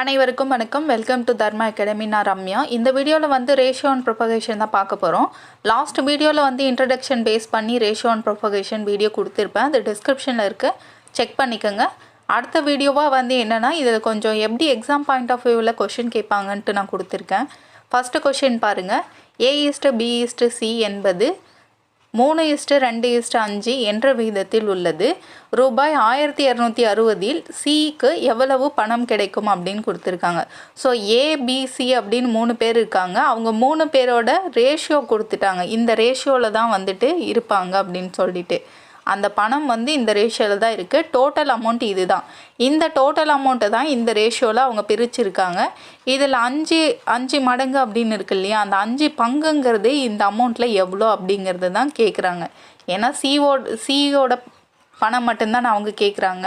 அனைவருக்கும் வணக்கம். Welcome to Dharma academy நான் ரம்யா. இந்த வீடியோவில் வந்து ரேஷியோ அண்ட் ப்ரொபகேஷன் தான் பார்க்க போகிறோம் லாஸ்ட் வீடியோவில் வந்து இன்ட்ரடக்ஷன் பேஸ் பண்ணி ரேஷியோ அண்ட் ப்ரொபகேஷன் வீடியோ கொடுத்துருப்பேன். அது டிஸ்கிரிப்ஷனில் இருக்குது செக் பண்ணிக்கோங்க. அடுத்த வீடியோவாக வந்து என்னென்னா இதில் கொஞ்சம் எப்படி எக்ஸாம் பாயிண்ட் ஆஃப் வியூவில் கொஷின் கேட்பாங்கன்ட்டு நான் கொடுத்துருக்கேன். ஃபஸ்ட்டு கொஷின் பாருங்கள் A is to B is to C என்பது மூணு இஸ்ட்டு ரெண்டு இஸ்ட்டு அஞ்சு என்ற விகிதத்தில் உள்ளது. ரூபாய் ஆயிரத்தி இரநூத்தி அறுபதில் சிக்கு எவ்வளவு பணம் கிடைக்கும் அப்படின்னு கொடுத்துருக்காங்க. ஸோ ஏபிசி அப்படின்னு மூணு பேர் இருக்காங்க. அவங்க மூணு பேரோட ரேஷியோ கொடுத்துட்டாங்க. இந்த ரேஷியோவில் தான் வந்துட்டு இருப்பாங்க அப்படின்னு சொல்லிட்டு. அந்த பணம் வந்து இந்த ரேஷியோவில் தான் இருக்குது டோட்டல் அமௌண்ட் இது தான் இந்த டோட்டல் அமௌண்ட்டை தான் இந்த ரேஷியோவில் அவங்க பிரிச்சிருக்காங்க. இதில் அஞ்சு அஞ்சு மடங்கு அப்படின்னு இருக்கு இல்லையா? அந்த அஞ்சு பங்குங்கிறது இந்த அமௌண்ட்டில் எவ்வளோ அப்படிங்கிறது தான் கேட்குறாங்க ஏன்னா சிஓ சிஓட பணம் மட்டும்தான் அவங்க கேட்குறாங்க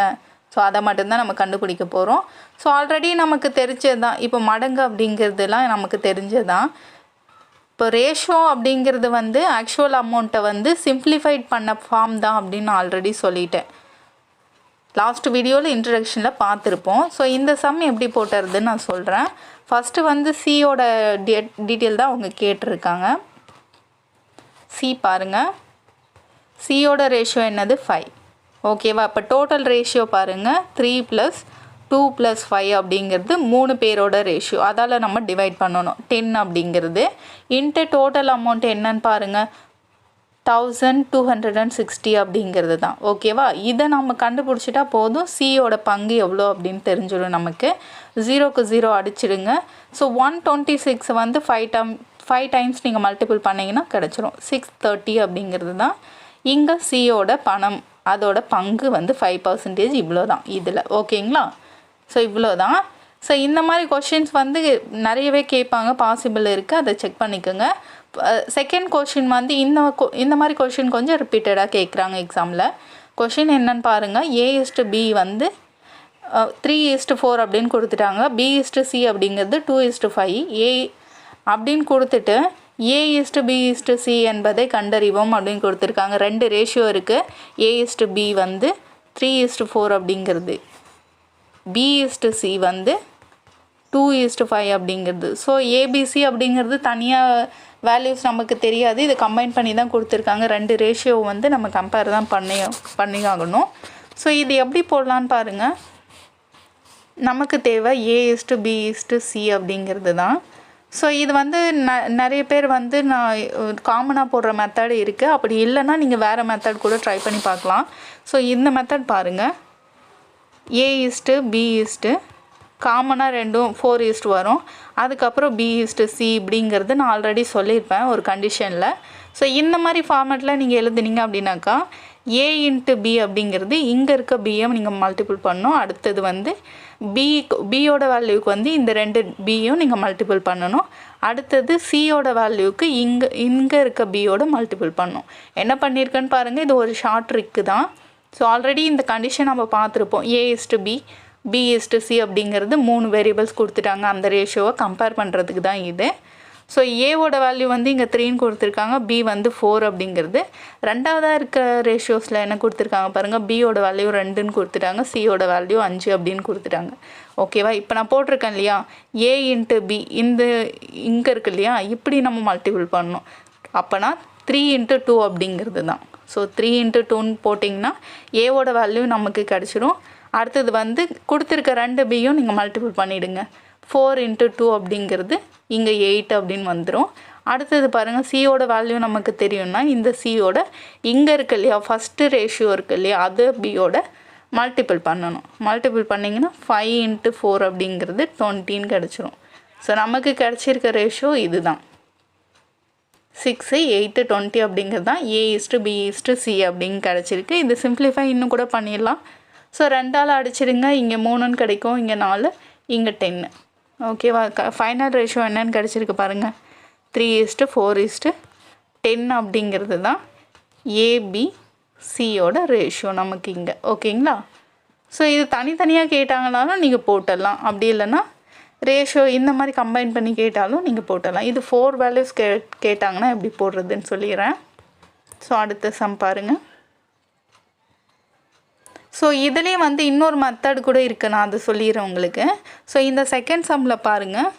ஸோ அதை மட்டும்தான் நம்ம கண்டுபிடிக்க போகிறோம் ஸோ ஆல்ரெடி நமக்கு தெரிஞ்சது தான் இப்போ மடங்கு அப்படிங்கிறதுலாம் நமக்கு தெரிஞ்சது தான் இப்போ ரேஷோ அப்படிங்கிறது வந்து ஆக்சுவல் அமௌண்ட்டை வந்து சிம்ப்ளிஃபைட் பண்ண ஃபார்ம் தான் அப்படின்னு ஆல்ரெடி சொல்லிட்டேன். லாஸ்ட் வீடியோவில் இன்ட்ரடக்ஷனில் பார்த்துருப்போம். ஸோ இந்த சம் எப்படி போட்டுறதுன்னு நான் சொல்கிறேன் ஃபஸ்ட்டு வந்து சியோட டே டீட்டெயில் தான் அவங்க கேட்டிருக்காங்க. சி பாருங்கள் சியோட ரேஷியோ என்னது? ஃபைவ் ஓகேவா இப்போ டோட்டல் ரேஷியோ பாருங்கள் three plus two plus five அப்படிங்கிறது மூணு பேரோட ரேஷியோ அதால் நம்ம டிவைட் பண்ணணும். டென் அப்படிங்கிறது. இன்ட்டு டோட்டல் அமௌண்ட் என்னன்னு பாருங்கள் thousand two hundred and sixty அப்படிங்கிறது தான். ஓகேவா இதை நம்ம கண்டுபிடிச்சிட்டா போதும். சியோட பங்கு எவ்வளோ அப்படின்னு தெரிஞ்சிடும் நமக்கு. ஜீரோக்கு ஜீரோ அடிச்சிடுங்க. ஸோ ஒன் டுவெண்ட்டி சிக்ஸ் வந்து ஃபைவ் டம் ஃபைவ் டைம்ஸ் நீங்கள் மல்டிபிள் பண்ணிங்கன்னா கிடச்சிரும். சிக்ஸ் தேர்ட்டி அப்படிங்கிறது தான். இங்கே சியோட பணம் அதோட பங்கு வந்து ஃபைவ் பர்சன்டேஜ் இவ்வளோ தான். இதில். ஓகேங்களா ஸோ இவ்வளோ தான் ஸோ இந்த மாதிரி கொஷின்ஸ் வந்து நிறையவே கேட்பாங்க. பாசிபிள் இருக்குது அதை செக் பண்ணிக்கோங்க. செகண்ட் கொஷின் வந்து இந்த கொ- இந்த மாதிரி கொஷின் கொஞ்சம் ரிப்பீட்டடாக கேட்குறாங்க எக்ஸாமில் கொஷின் என்னன்னு பாருங்கள் ஏ பி வந்து த்ரீ இஸ்டு ஃபோர் அப்படின்னு கொடுத்துட்டாங்க. பி இஸ்டு சி அப்படிங்கிறது two is to five A அப்படின்னு கொடுத்துட்டு A is to B is to C என்பதை கண்டறிவோம் அப்படின்னு கொடுத்துருக்காங்க. ரெண்டு ரேஷியோ இருக்குது ஏ இஸ்டு பி வந்து த்ரீ இஸ்டு ஃபோர் அப்படிங்கிறது. பி இஸ்ட்டு சி வந்து டூ இஸ்ட்டு ஃபைவ் அப்படிங்கிறது. ஸோ ஏபிசி அப்படிங்கிறது தனியாக வேல்யூஸ் நமக்கு தெரியாது. இது கம்பைன் பண்ணி தான் கொடுத்துருக்காங்க. ரெண்டு ரேஷியோ வந்து நம்ம கம்பேர் தான் பண்ணி பண்ணி ஆகணும் ஸோ இது எப்படி போடலான்னு பாருங்கள் நமக்கு தேவை A is to B is to C அப்படிங்கிறது தான். ஸோ இது வந்து ந நிறைய பேர் வந்து நான் காமனாக போடுற மெத்தட் இருக்குது அப்படி இல்லைன்னா நீங்கள் வேறு மெத்தட் கூட ட்ரை பண்ணி பார்க்கலாம். ஸோ இந்த மெத்தட் பாருங்கள் ஏ ஈஸ்ட்டு பி ஈஸ்ட்டு காமனாக ரெண்டும் ஃபோர் ஈஸ்ட் வரும். அதுக்கப்புறம் பி ஈஸ்ட்டு சி இப்படிங்கிறது நான் ஆல்ரெடி சொல்லியிருப்பேன் ஒரு கண்டிஷனில் ஸோ இந்த மாதிரி ஃபார்மேட்டில் நீங்கள் எழுதுனீங்க அப்படின்னாக்கா ஏ இன்ட்டு பி அப்படிங்கிறது இங்கே இருக்க பியை நீங்கள் மல்டிபிள் பண்ணணும் அடுத்தது வந்து பி பியோட வேல்யூக்கு வந்து இந்த ரெண்டு பியும் நீங்கள் மல்டிபிள் பண்ணணும். அடுத்தது சியோட வேல்யூக்கு இங்கே இங்கே இருக்க பியோட மல்டிபிள் பண்ணணும் என்ன பண்ணியிருக்கேன்னு பாருங்கள் இது ஒரு ஷார்ட் ட்ரிக்கு தான். ஸோ ஆல்ரெடி இந்த கண்டிஷன் நம்ம பார்த்துருப்போம். A is to B B is to C அப்படிங்கிறது மூணு வேரியபிள்ஸ் கொடுத்துட்டாங்க. அந்த ரேஷியோவை கம்பேர் பண்ணுறதுக்கு தான் இது. ஸோ ஏவோட வேல்யூ வந்து இங்கே த்ரீன்னு கொடுத்துருக்காங்க. பி வந்து ஃபோர் அப்படிங்கிறது. ரெண்டாவதாக இருக்க ரேஷியோஸில் என்ன கொடுத்துருக்காங்க பாருங்கள் பியோட வேல்யூ ரெண்டுன்னு கொடுத்துட்டாங்க. சியோட வேல்யூ அஞ்சு அப்படின்னு கொடுத்துட்டாங்க. ஓகேவா இப்போ நான் போட்டிருக்கேன் இல்லையா? ஏ இன்ட்டு பி இந்த இங்கே இருக்கு இல்லையா? இப்படி நம்ம மல்டிபிள் பண்ணணும். அப்போனா த்ரீ இன்ட்டு டூ அப்படிங்கிறது தான். ஸோ த்ரீ இன்ட்டு டூன்னு போட்டிங்கன்னா ஏவோட வேல்யூ நமக்கு கிடச்சிரும். அடுத்தது வந்து கொடுத்துருக்க ரெண்டு பியும் நீங்கள் மல்டிபிள் பண்ணிவிடுங்க ஃபோர் இன்ட்டு டூ அப்படிங்கிறது இங்கே எயிட் அப்படின்னு வந்துடும் அடுத்தது பாருங்கள் சியோட வேல்யூ நமக்கு தெரியும்னா இந்த சியோட இங்கே இருக்கு இல்லையா ஃபஸ்ட்டு ரேஷியோ இருக்கு இல்லையா அது பியோட மல்டிபிள் பண்ணணும். மல்டிபிள் பண்ணிங்கன்னா ஃபைவ் இன்ட்டு ஃபோர் அப்படிங்கிறது டுவெண்ட்டின்னு கிடச்சிரும். ஸோ நமக்கு கிடச்சிருக்க ரேஷியோ இதுதான். சிக்ஸு எயிட்டு டுவெண்ட்டி அப்படிங்கிறது தான் A is to B is to C அப்படின்னு கிடச்சிருக்கு. இது சிம்ப்ளிஃபை இன்னும் கூட பண்ணிடலாம். ஸோ ரெண்டால் அடிச்சிருங்க. இங்கே மூணுன்னு கிடைக்கும். இங்கே நாலு இங்கே டென்னு. ஓகேவா? க ஃபைனல் ரேஷியோ என்னன்னு கிடச்சிருக்கு பாருங்கள் three is to four is to ten அப்படிங்கிறது தான் ஏபி சியோட ரேஷியோ நமக்கு இங்கே. ஓகேங்களா? ஸோ இது தனித்தனியாக கேட்டாங்கனாலும் நீங்கள் போட்டுடலாம். அப்படி இல்லைன்னா ரேஷியோ இந்த மாதிரி கம்பைன் பண்ணி கேட்டாலும் நீங்கள் போட்டலாம். இது ஃபோர் வேல்யூஸ் கே கேட்டாங்கன்னா எப்படி போடுறதுன்னு சொல்லிடுறேன். ஸோ அடுத்த சம் பாருங்கள் ஸோ இதுலேயே வந்து இன்னொரு மெத்தட் கூட இருக்குது நான் அது சொல்லிடுறேன் உங்களுக்கு. ஸோ இந்த செகண்ட் சம்மில் பாருங்கள்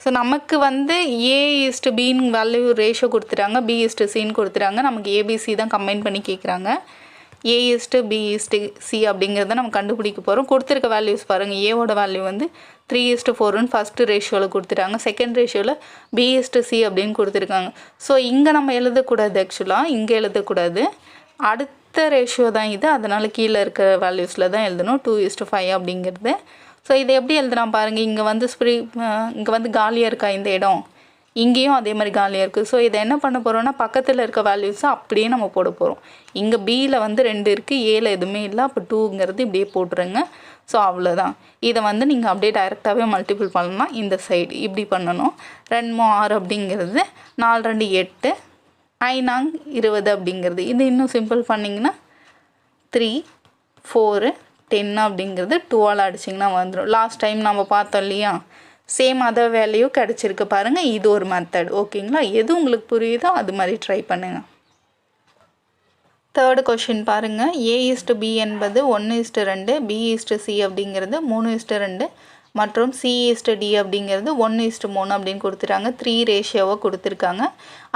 ஸோ நமக்கு வந்து ஏ இஸ்டு பின்னு வேல்யூ ரேஷியோ கொடுத்துட்டாங்க. பி இஸ்டு சின்னு கொடுத்துட்டாங்க. நமக்கு ஏபிசி தான் கம்பைன் பண்ணி கேட்குறாங்க A is to B is to C அப்படிங்கிறத நம்ம கண்டுபிடிக்க போகிறோம் கொடுத்துருக்க வேல்யூஸ் பாருங்கள் ஏவோட வேல்யூ வந்து த்ரீ இஸ்டு ஃபோர்னு ஃபஸ்ட்டு ரேஷியோவில் கொடுத்துட்டாங்க. செகண்ட் ரேஷியோவில் பி இஸ்டு சி அப்படின்னு கொடுத்துருக்காங்க. ஸோ இங்கே நம்ம எழுதக்கூடாது ஆக்சுவலாக இங்கே எழுதக்கூடாது. அடுத்த ரேஷியோ தான் இது. அதனால் கீழே இருக்க வேல்யூஸில் தான் எழுதணும். டூ இஸ்டு ஃபைவ் அப்படிங்கிறது. ஸோ இதை எப்படி எழுதுனா பாருங்கள் இங்கே வந்து ஸ்ப்ரீ இங்கே வந்து காலியாக இருக்கா இந்த இடம்? இங்கேயும் அதே மாதிரி காலியாக இருக்குது ஸோ இதை என்ன பண்ண போகிறோம்னா பக்கத்தில் இருக்க வேல்யூஸை அப்படியே நம்ம போட போகிறோம் இங்கே பியில் வந்து ரெண்டு இருக்குது ஏல எதுவுமே இல்லை. அப்போ டூங்கிறது இப்படியே போட்டுருங்க. ஸோ அவ்வளோதான் இதை வந்து நீங்கள் அப்படியே டைரெக்டாகவே மல்டிபிள் பண்ணலாம். இந்த சைடு இப்படி பண்ணணும். ரெண்டு ஆறு அப்படிங்கிறது நாலு ரெண்டு எட்டு ஐநாங் இருபது அப்படிங்கிறது. இது இன்னும் சிம்பிள் பண்ணிங்கன்னா த்ரீ ஃபோரு டென் அப்படிங்கிறது டுவெல் அடிச்சிங்கன்னா வந்துடும் லாஸ்ட் டைம் நம்ம பார்த்தோம் இல்லையா? சேம் அதர் வேலையும் கிடச்சிருக்கு பாருங்கள் இது ஒரு மெத்தட் ஓகேங்களா எது உங்களுக்கு புரியுதோ அது மாதிரி ட்ரை பண்ணுங்கள் தேர்டு கொஷின் பாருங்கள் ஏ இஸ்டு பி என்பது ஒன்று இஸ்டு ரெண்டு பி இஸ்டு சி அப்படிங்கிறது மூணு இஸ்டு ரெண்டு மற்றும் சி இஸ்டு டி அப்படிங்கிறது ஒன்று இஸ்டு மூணு அப்படின்னு கொடுத்துட்டாங்க. த்ரீ ரேஷியோவை கொடுத்துருக்காங்க.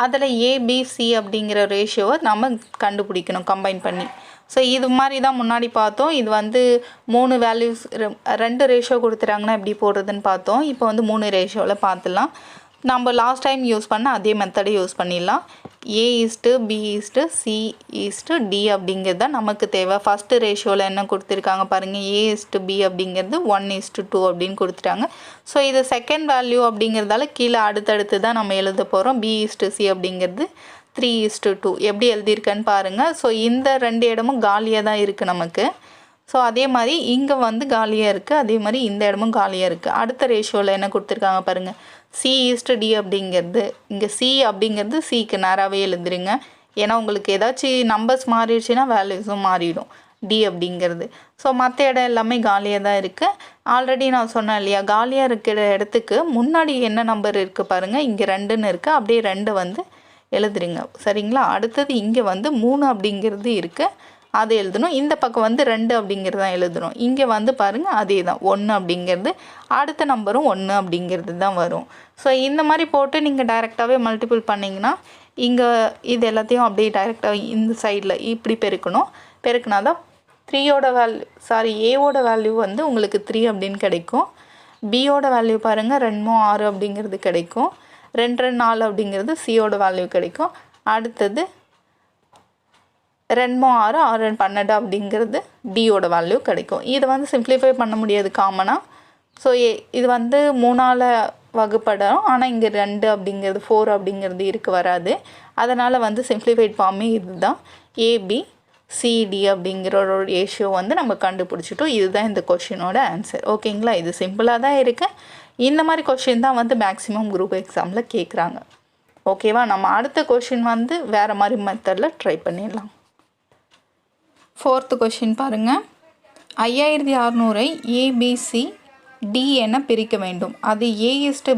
அதில் ஏபிசி அப்படிங்கிற ரேஷியோவை நம்ம கண்டுபிடிக்கணும் கம்பைன் பண்ணி. ஸோ இது மாதிரி தான் முன்னாடி பார்த்தோம். இது வந்து மூணு வேல்யூஸ் ரெண்டு ரேஷியோ கொடுத்துட்டாங்கன்னா எப்படி போடுறதுன்னு பார்த்தோம். இப்போ வந்து மூணு ரேஷியோவில் பார்த்துலாம் நம்ம லாஸ்ட் டைம் யூஸ் பண்ண அதே மெத்தடை யூஸ் பண்ணிடலாம். A is to B is to C is to D அப்படிங்கிறது தான் நமக்கு தேவை. ஃபஸ்ட்டு ரேஷியோவில் என்ன கொடுத்துருக்காங்க பாருங்கள் ஏ ஈஸ்ட்டு பி அப்படிங்கிறது ஒன் ஈஸ்ட்டு டூ அப்படின்னு கொடுத்துட்டாங்க. ஸோ இது செகண்ட் வேல்யூ அப்படிங்கிறதால கீழே அடுத்தடுத்து தான் நம்ம எழுத போகிறோம் பி ஈஸ்ட்டு சி அப்படிங்கிறது த்ரீ இஸ்ட்டு டூ எப்படி எழுதியிருக்கேன்னு பாருங்கள் ஸோ இந்த ரெண்டு இடமும் காலியாக தான் இருக்குது நமக்கு. ஸோ அதே மாதிரி இங்கே வந்து காலியாக இருக்குது அதே மாதிரி இந்த இடமும் காலியாக இருக்குது அடுத்த ரேஷியோவில் என்ன கொடுத்துருக்காங்க பாருங்கள் சி ஈஸ்ட்டு டி அப்படிங்கிறது இங்கே சி அப்படிங்கிறது சிக்கு நேராகவே எழுதுறீங்க ஏன்னா உங்களுக்கு ஏதாச்சும் நம்பர்ஸ் மாறிடுச்சுன்னா வேல்யூஸும் மாறிடும் டி அப்படிங்கிறது. ஸோ மற்ற இடம் எல்லாமே காலியாக தான் இருக்குது ஆல்ரெடி நான் சொன்னேன் இல்லையா காலியாக இருக்கிற இடத்துக்கு முன்னாடி என்ன நம்பர் இருக்குது பாருங்கள் இங்கே ரெண்டுன்னு இருக்குது அப்படியே ரெண்டு வந்து எழுதுறீங்க சரிங்களா? அடுத்தது இங்கே வந்து மூணு அப்படிங்கிறது இருக்குது அது எழுதணும். இந்த பக்கம் வந்து ரெண்டு அப்படிங்கிறது தான் எழுதணும். இங்கே வந்து பாருங்கள் அதே தான் ஒன்று அப்படிங்கிறது அடுத்த நம்பரும் ஒன்று அப்படிங்கிறது தான் வரும். ஸோ இந்த மாதிரி போட்டு நீங்கள் டைரெக்டாகவே மல்டிபிள் பண்ணிங்கன்னா இங்கே இது எல்லாத்தையும் அப்படியே டைரெக்டாக இந்த சைடில் இப்படி பெருக்கணும். பெருக்கினா தான் த்ரீயோட வேல்யூ சாரி ஏவோட வேல்யூ வந்து உங்களுக்கு த்ரீ அப்படின்னு கிடைக்கும். பியோட வேல்யூ பாருங்கள் ரெண்டுமோ ஆறு அப்படிங்கிறது கிடைக்கும். ரெண்டு ரெண்டு நாலு அப்படிங்கிறது சியோட வேல்யூ கிடைக்கும். அடுத்தது ரெண்டுமோ ஆறு ஆறு ரெண்டு பன்னெண்டு அப்படிங்கிறது டியோட வேல்யூ கிடைக்கும். இதை வந்து சிம்ப்ளிஃபை பண்ண முடியாது காமனாக ஸோ இது வந்து மூணால் வகுப்படம். ஆனால் இங்கே ரெண்டு அப்படிங்கிறது ஃபோர் அப்படிங்கிறது இருக்க வராது. அதனால் வந்து சிம்ப்ளிஃபைட் ஃபார்மே இதுதான். ஏபி சிடி அப்படிங்கிற ஒரு ரேஷியோ வந்து நம்ம கண்டுபிடிச்சிட்டோம். இதுதான் இந்த கொஷினோட ஆன்சர் ஓகேங்களா இது சிம்பிளாக தான் இருக்குது இந்த மாதிரி கொஷின் தான் வந்து மேக்ஸிமம் குரூப் எக்ஸாமில் கேட்குறாங்க ஓகேவா நம்ம அடுத்த கொஷின் வந்து வேறு மாதிரி மெத்தடில் ட்ரை பண்ணிடலாம். ஃபோர்த்து கொஷின் பாருங்கள் ஐயாயிரத்தி அறநூறை ஏபிசி டி என பிரிக்க வேண்டும். அது ஏ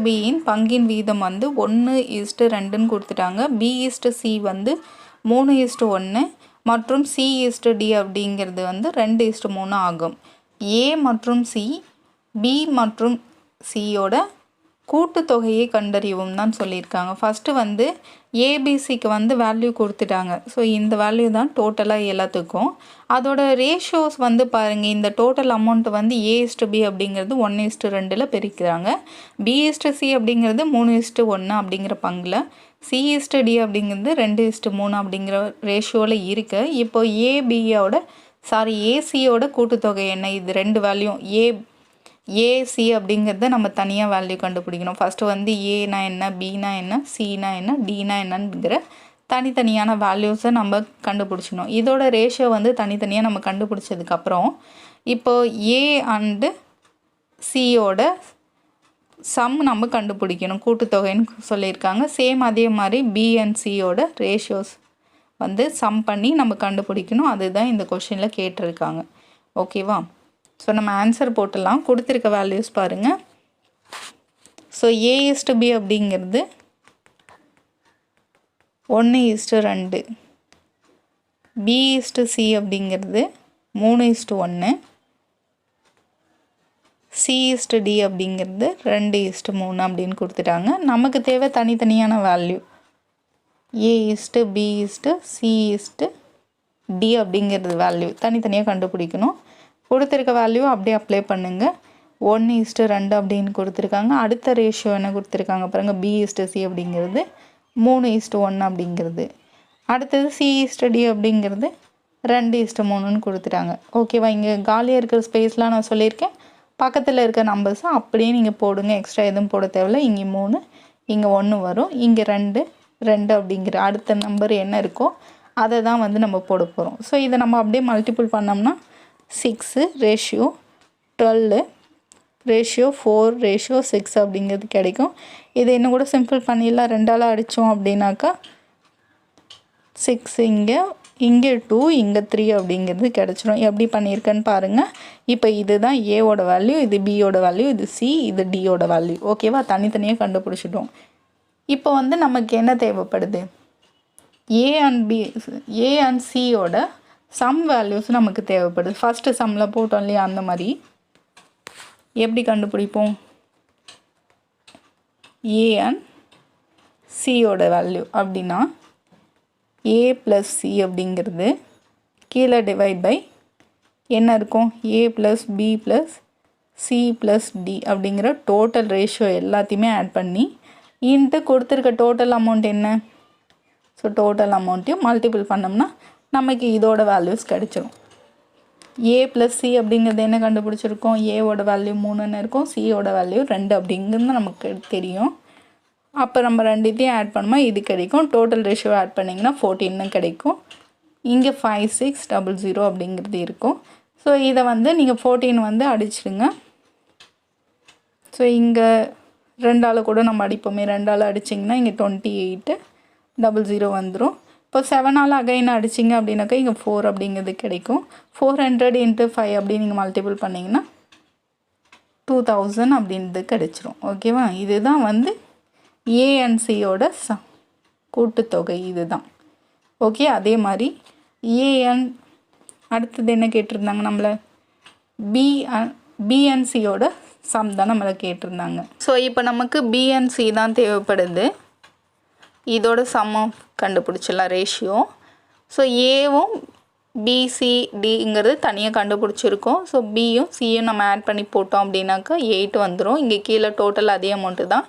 பியின் பங்கின் வீதம் வந்து ஒன்று ஈஸ்ட்டு ரெண்டுன்னு கொடுத்துட்டாங்க. பி இஸ்டு சி வந்து மூணு ஈஸ்ட்டு ஒன்று மற்றும் சி ஈஸ்ட்டு டி அப்படிங்கிறது வந்து ரெண்டு ஈஸ்ட்டு மூணு ஆகும். ஏ மற்றும் சி பி மற்றும் சியோட கூட்டுத்தொகையை கண்டறியவும் தான் சொல்லியிருக்காங்க. ஃபஸ்ட்டு வந்து ஏபிசிக்கு வந்து வேல்யூ கொடுத்துட்டாங்க. ஸோ இந்த வேல்யூ தான் டோட்டலாக எல்லாத்துக்கும். அதோட ரேஷியோஸ் வந்து பாருங்கள் இந்த டோட்டல் அமௌண்ட் வந்து ஏ இஸ்டு பி அப்படிங்கிறது ஒன் இஸ்டு ரெண்டில் பிரிக்கிறாங்க. பி இஸ்டு சி அப்படிங்கிறது மூணு இஸ்டு ஒன்று அப்படிங்கிற பங்கில் சி இஸ்டு டி அப்படிங்கிறது ரெண்டு இஸ்டு மூணு அப்படிங்கிற ரேஷியோவில் இருக்குது இப்போ ஏபியோட சாரி ஏசியோட கூட்டுத்தொகை என்ன? இது ரெண்டு வேல்யூ ஏ ஏசி அப்படிங்கிறத நம்ம தனியாக வேல்யூ கண்டுபிடிக்கணும். ஃபஸ்ட்டு வந்து ஏனா என்ன பினா என்ன சினா என்ன டினா என்னங்கிற தனித்தனியான வேல்யூஸை நம்ம கண்டுபிடிச்சிக்கணும் இதோட ரேஷியோ வந்து தனித்தனியாக நம்ம கண்டுபிடிச்சதுக்கப்புறம் இப்போது ஏ அண்டு சியோட சம் நம்ம கண்டுபிடிக்கணும். கூட்டுத்தொகைன்னு சொல்லியிருக்காங்க. சேம் அதே மாதிரி பி அண்ட் சியோட ரேஷியோஸ் வந்து சம் பண்ணி நம்ம கண்டுபிடிக்கணும். அதுதான் இந்த கொஷினில் கேட்டிருக்காங்க. ஓகேவா ஸோ நம்ம ஆன்சர் போட்டுடலாம் கொடுத்துருக்க வேல்யூஸ் பாருங்கள் ஸோ ஏ இஸ்டு பி அப்படிங்கிறது ஒன்று இஸ்டு ரெண்டு. பி இஸ்டு சி அப்படிங்கிறது மூணு இஸ்ட்டு ஒன்று சி இஸ்ட்டு டி அப்படிங்கிறது ரெண்டு இஸ்ட்டு மூணு அப்படின்னு கொடுத்துட்டாங்க. நமக்கு தேவை தனித்தனியான value A is to B is to C is to D அப்படிங்கிறது வேல்யூ தனித்தனியாக கண்டுபிடிக்கணும். கொடுத்துருக்க வேல்யூ அப்படியே அப்ளை பண்ணுங்கள் ஒன்று இஸ்ட்டு ரெண்டு அப்படின்னு கொடுத்துருக்காங்க. அடுத்த ரேஷியோ என்ன கொடுத்துருக்காங்க பாருங்கள் பி இஸ்ட்டு சி அப்படிங்கிறது. மூணு ஈஸ்ட்டு ஒன்று அப்படிங்கிறது. அடுத்தது சி இஸ்ட்டு டி அப்படிங்கிறது. ரெண்டு இஸ்ட்டு மூணுன்னு கொடுத்துட்டாங்க. ஓகேவா இங்கே காலியாக இருக்கிற ஸ்பேஸ்லாம் நான் சொல்லியிருக்கேன். பக்கத்தில் இருக்க நம்பர்ஸை அப்படியே நீங்கள் போடுங்க. எக்ஸ்ட்ரா எதுவும் போட தேவையில்ல. இங்கே மூணு இங்கே ஒன்று வரும். இங்கே ரெண்டு ரெண்டு அப்படிங்கிற அடுத்த நம்பர் என்ன இருக்கோ அதை தான் வந்து நம்ம போட போகிறோம் ஸோ இதை நம்ம அப்படியே மல்டிபிள் பண்ணோம்னா six ratio twelve ratio four ratio six அப்படிங்கிறது கிடைக்கும். இது இன்னும் கூட சிம்பிள் பண்ணிடலாம். ரெண்டால் அடித்தோம் அப்படின்னாக்கா சிக்ஸ் இங்கே இங்கே டூ இங்கே த்ரீ அப்படிங்கிறது கிடச்சிரும். எப்படி பண்ணியிருக்கேன்னு பாருங்கள் இப்போ இது தான் ஏவோட வேல்யூ இது பியோட வேல்யூ இது சி இது டியோட வேல்யூ ஓகேவா தனித்தனியாக கண்டுபிடிச்சிட்டோம். இப்போ வந்து நமக்கு என்ன தேவைப்படுது? A and B A and சியோட சம் வேல்யூஸ் நமக்கு தேவைப்படுது. ஃபஸ்ட்டு சம்மில் போட்டோம் இல்லையா அந்த மாதிரி. எப்படி கண்டுபிடிப்போம்? ஏ சியோட வேல்யூ அப்படின்னா ஏ ப்ளஸ் சி அப்படிங்கிறது கீழே டிவைட் பை என்ன இருக்கும்? A plus B plus C plus D அப்படிங்கிற டோட்டல் ரேஷியோ எல்லாத்தையுமே ஆட் பண்ணி இன்ட்டு கொடுத்துருக்க டோட்டல் அமௌண்ட் என்ன? ஸோ டோட்டல் அமௌண்ட்டையும் மல்டிபிள் பண்ணோம்னா நமக்கு இதோட வேல்யூஸ் கிடச்சிரும். ஏ ப்ளஸ் சி அப்படிங்கிறது என்ன கண்டுபிடிச்சிருக்கோம்? ஏவோட வேல்யூ மூணுன்னு இருக்கும். சியோட வேல்யூ ரெண்டு அப்படிங்கிறது நமக்கு தெரியும். அப்போ நம்ம ரெண்டுத்தையும் ஆட் பண்ணும்போது இது கிடைக்கும். டோட்டல் ரேஷியோ ஆட் பண்ணிங்கன்னா ஃபோர்டீன்னு கிடைக்கும். இங்கே ஃபைவ் சிக்ஸ் டபுள் ஜீரோ அப்படிங்கிறது இருக்கும். ஸோ இதை வந்து நீங்கள் ஃபோர்டீன் வந்து அடிச்சிடுங்க. ஸோ இங்கே ரெண்டால் கூட நம்ம அடிப்போமே. ரெண்டால் அடிச்சிங்கன்னா இங்கே டுவெண்ட்டி எயிட்டு டபுள் ஜீரோ வந்துடும் இப்போ செவனால் அகைன் அடிச்சிங்க அப்படின்னாக்கா இங்கே ஃபோர் அப்படிங்கிறது கிடைக்கும். ஃபோர் ஹண்ட்ரட் இன்ட்டு ஃபைவ் அப்படின்னு நீங்கள் மல்டிபிள் பண்ணிங்கன்னா டூ தௌசண்ட் அப்படின்றது கிடைச்சிரும். ஓகேவா இதுதான் வந்து ஏஎன்சியோட ச கூட்டுத்தொகை இதுதான். ஓகே அதே மாதிரி ஏஎன் அடுத்தது என்ன கேட்டிருந்தாங்க நம்மளை? பி பிஎன்சியோட சம் தான் நம்மளை கேட்டிருந்தாங்க. ஸோ இப்போ நமக்கு பிஎன்சி தான் தேவைப்படுது. இதோட சம்மம் கண்டுபிடிச்சிடலாம் ரேஷியோ ஸோ ஏவும் பிசிடிங்கிறது தனியாக கண்டுபிடிச்சிருக்கோம். ஸோ பியும் சியும் நம்ம ஆட் பண்ணி போட்டோம் அப்படின்னாக்கா எயிட் வந்துடும் இங்கே கீழே டோட்டல் அதே அமௌண்ட்டு தான்.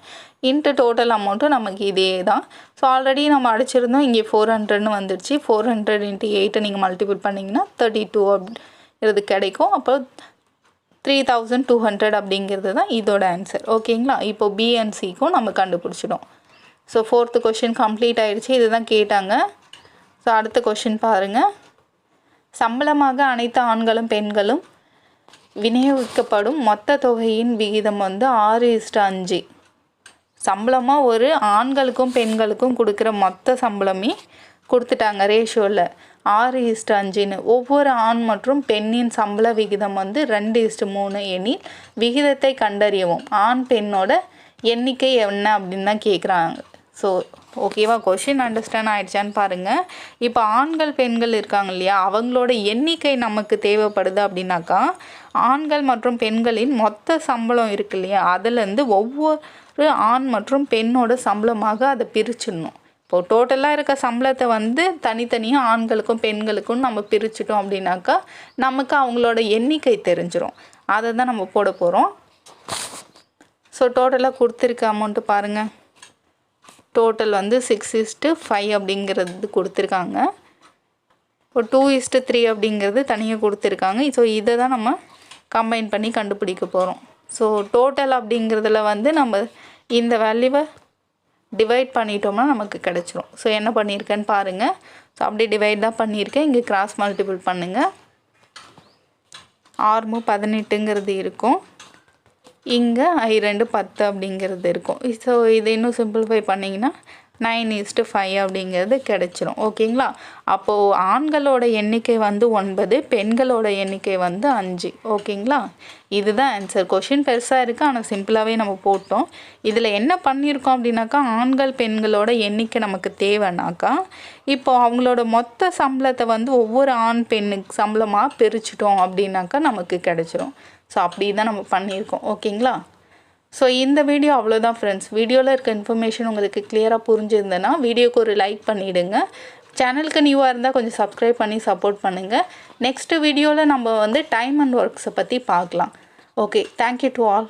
இன்ட்டு டோட்டல் அமௌண்ட்டும் நமக்கு இதே தான். ஸோ ஆல்ரெடி நம்ம அடிச்சிருந்தோம். இங்கே ஃபோர் ஹண்ட்ரட்னு வந்துடுச்சு ஃபோர் ஹண்ட்ரட் இன்ட்டு எயிட்டை நீங்கள் மல்டிபிள் பண்ணிங்கன்னா தேர்ட்டி டூ அப்படிங்கிறது கிடைக்கும். அப்போ த்ரீ தௌசண்ட் டூ ஹண்ட்ரட் அப்படிங்கிறது தான் இதோட ஆன்சர் ஓகேங்களா இப்போ பிஎன்சிக்கும் நம்ம கண்டுபிடிச்சிடும் ஸோ ஃபோர்த்து கொஷின் கம்ப்ளீட் ஆகிடுச்சு இதுதான் கேட்டாங்க. ஸோ அடுத்த கொஷின் பாருங்கள் சம்பளமாக அனைத்து ஆண்களும் பெண்களும் விநியோகிக்கப்படும் மொத்த தொகையின் விகிதம் வந்து ஆறு இஸ்டு அஞ்சு. சம்பளமாக ஒரு ஆண்களுக்கும் பெண்களுக்கும் கொடுக்குற மொத்த சம்பளமே கொடுத்துட்டாங்க ரேஷியோவில் ஆறு இஸ்டு அஞ்சுன்னு. ஒவ்வொரு ஆண் மற்றும் பெண்ணின் சம்பள விகிதம் வந்து ரெண்டு இஸ்டு மூணு எனில் விகிதத்தை கண்டறியவும். ஆண் பெண்ணோட எண்ணிக்கை என்ன அப்படின்னு தான் கேட்குறாங்க ஸோ ஓகேவா கொஷின் அண்டர்ஸ்டாண்ட் ஆயிடுச்சான்னு பாருங்கள் இப்போ ஆண்கள் பெண்கள் இருக்காங்க இல்லையா? அவங்களோட எண்ணிக்கை நமக்கு தேவைப்படுது அப்படின்னாக்கா ஆண்கள் மற்றும் பெண்களின் மொத்த சம்பளம் இருக்கு இல்லையா? அதுலேருந்து ஒவ்வொரு ஆண் மற்றும் பெண்ணோட சம்பளமாக அதை பிரிச்சிடணும். இப்போது டோட்டலாக இருக்க சம்பளத்தை வந்து தனித்தனியாக ஆண்களுக்கும் பெண்களுக்கும் நம்ம பிரிச்சிட்டோம் அப்படின்னாக்கா நமக்கு அவங்களோட எண்ணிக்கை தெரிஞ்சிடும் அதை தான் நம்ம போட போகிறோம் ஸோ டோட்டலாக கொடுத்துருக்க அமௌண்ட்டு பாருங்கள் டோட்டல் வந்து சிக்ஸ் இஸ்ட்டு ஃபைவ் அப்படிங்கிறது கொடுத்துருக்காங்க. இப்போ டூ இஸ்ட்டு த்ரீ அப்படிங்கிறது தனியாக கொடுத்துருக்காங்க. ஸோ இதை தான் நம்ம கம்பைன் பண்ணி கண்டுபிடிக்க போகிறோம் ஸோ டோட்டல் அப்படிங்கிறதுல வந்து நம்ம இந்த வேல்யூவை டிவைட் பண்ணிட்டோம்னா நமக்கு கிடச்சிரும். ஸோ என்ன பண்ணியிருக்கேன்னு பாருங்கள் ஸோ அப்படி டிவைட் தான் பண்ணியிருக்கேன். இங்கே கிராஸ் மல்டிபிள் பண்ணுங்கள் ஆறுமு பதினெட்டுங்கிறது இருக்கும். இங்கே ஐ ரெண்டு பத்து அப்படிங்கிறது இருக்கும். ஸோ இது இன்னும் சிம்பிளிஃபை பண்ணிங்கன்னா நைன் ஈஸ்ட்டு ஃபைவ் அப்படிங்கிறது கிடச்சிரும். ஓகேங்களா? அப்போது ஆண்களோட எண்ணிக்கை வந்து ஒன்பது பெண்களோட எண்ணிக்கை வந்து அஞ்சு. ஓகேங்களா? இதுதான் ஆன்சர் கொஷின் பெருசாக இருக்குது ஆனால் சிம்பிளாகவே நம்ம போட்டோம். இதில் என்ன பண்ணியிருக்கோம் அப்படின்னாக்கா ஆண்கள் பெண்களோட எண்ணிக்கை நமக்கு தேவைன்னாக்கா இப்போ அவங்களோட மொத்த சம்பளத்தை வந்து ஒவ்வொரு ஆண் பெண்ணுக்கு சம்பளமாக பிரிச்சிட்டோம் அப்படின்னாக்கா நமக்கு கிடச்சிரும். ஸோ அப்படி தான் நம்ம பண்ணியிருக்கோம். ஓகேங்களா? ஸோ இந்த வீடியோ அவ்வளோதான் ஃப்ரெண்ட்ஸ் வீடியோவில் இருக்க இன்ஃபர்மேஷன் உங்களுக்கு கிளியராக புரிஞ்சிருந்தேன்னா வீடியோக்கு ஒரு லைக் பண்ணிவிடுங்க சேனலுக்கு நியூவாக இருந்தால் கொஞ்சம் சப்ஸ்கிரைப் பண்ணி சப்போர்ட் பண்ணுங்கள் நெக்ஸ்ட் வீடியோவில் நம்ம வந்து டைம் அண்ட் ஒர்க்ஸை பற்றி பார்க்கலாம். Okay thank you to all